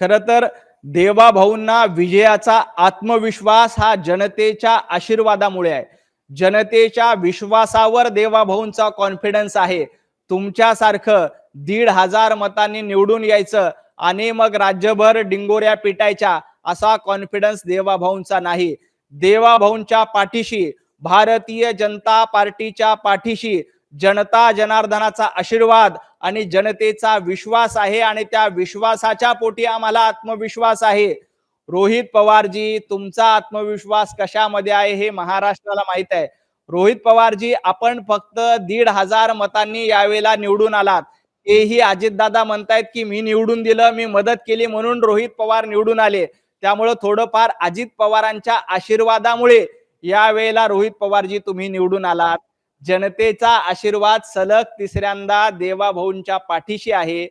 खर तर देवाभाऊंना विजयाचा आत्मविश्वास हा जनतेच्या आशीर्वादामुळे आहे. जनतेच्या विश्वासावर देवाभाऊंचा कॉन्फिडन्स आहे. तुमच्यासारखं दीड हजार मतांनी निवडून यायचं आणि मग राज्यभर डिंगोऱ्या पिटायच्या असा कॉन्फिडन्स देवाभाऊंचा नाही. देवाभाऊंच्या पाठीशी भारतीय जनता पार्टीच्या पाठीशी जनता जनार्दनाचा आशीर्वाद आणि जनतेचा विश्वास आहे आणि त्या विश्वासाच्या पोटी आम्हाला आत्मविश्वास आहे. रोहित पवारजी तुमचा आत्मविश्वास कशामध्ये आहे हे महाराष्ट्राला माहीत आहे. रोहित पवारजी आपण फक्त दीड हजार मतांनी यावेळेला निवडून आलात. हेही अजितदादा म्हणतायत की मी निवडून दिलं मी मदत केली म्हणून रोहित पवार निवडून आले. त्यामुळं थोडंफार अजित पवारांच्या आशीर्वादामुळे यावेळेला रोहित पवारजी तुम्ही निवडून आलात. जनतेचा आशीर्वाद सलग तिसऱ्यांदा देवाभाऊंच्या पाठीशी आहे.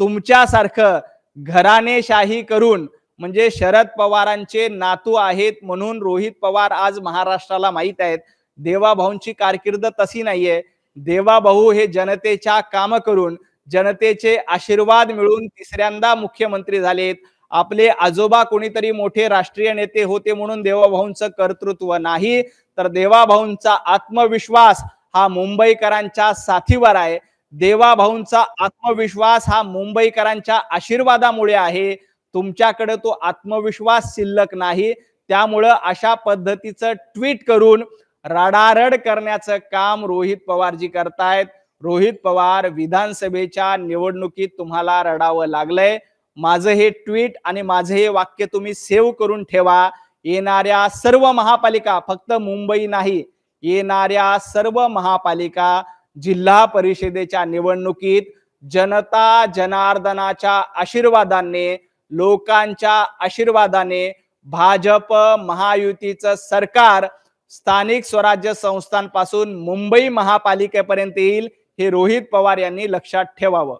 तुमच्यासारखं घराणेशाही करून म्हणजे शरद पवारांचे नातू आहेत म्हणून रोहित पवार आज महाराष्ट्राला माहीत आहेत. देवाभाऊंची कारकीर्द तशी नाहीये. देवाभाऊ हे जनतेच्या काम करून जनतेचे आशीर्वाद मिळून तिसऱ्यांदा मुख्यमंत्री झालेत. आपले आजोबा कोणीतरी मोठे राष्ट्रीय नेते होते म्हणून देवाभाऊंचं कर्तृत्व नाही तर देवाभाऊंचा आत्मविश्वास हा मुंबईकरांच्या साथीवर आहे. देवाभाऊंचा आत्मविश्वास हा मुंबईकरांच्या आशीर्वादामुळे आहे. तुमच्याकडे तो आत्मविश्वास शिल्लक नाही. त्यामुळं अशा पद्धतीचं ट्विट करून रडारड करण्याचं काम रोहित पवारजी करतायत. रोहित पवार विधानसभेच्या निवडणुकीत तुम्हाला रडावं लागलंय. माझं हे ट्विट आणि माझं हे वाक्य तुम्ही सेव्ह करून ठेवा. येणाऱ्या सर्व महापालिका फक्त मुंबई नाही येणाऱ्या सर्व महापालिका जिल्हा परिषदेच्या निवडणुकीत जनता जनार्दनाच्या आशीर्वादाने लोकांच्या आशीर्वादाने भाजप महायुतीचं सरकार स्थानिक स्वराज्य संस्थांपासून मुंबई महापालिकेपर्यंत येईल हे रोहित पवार यांनी लक्षात ठेवावं.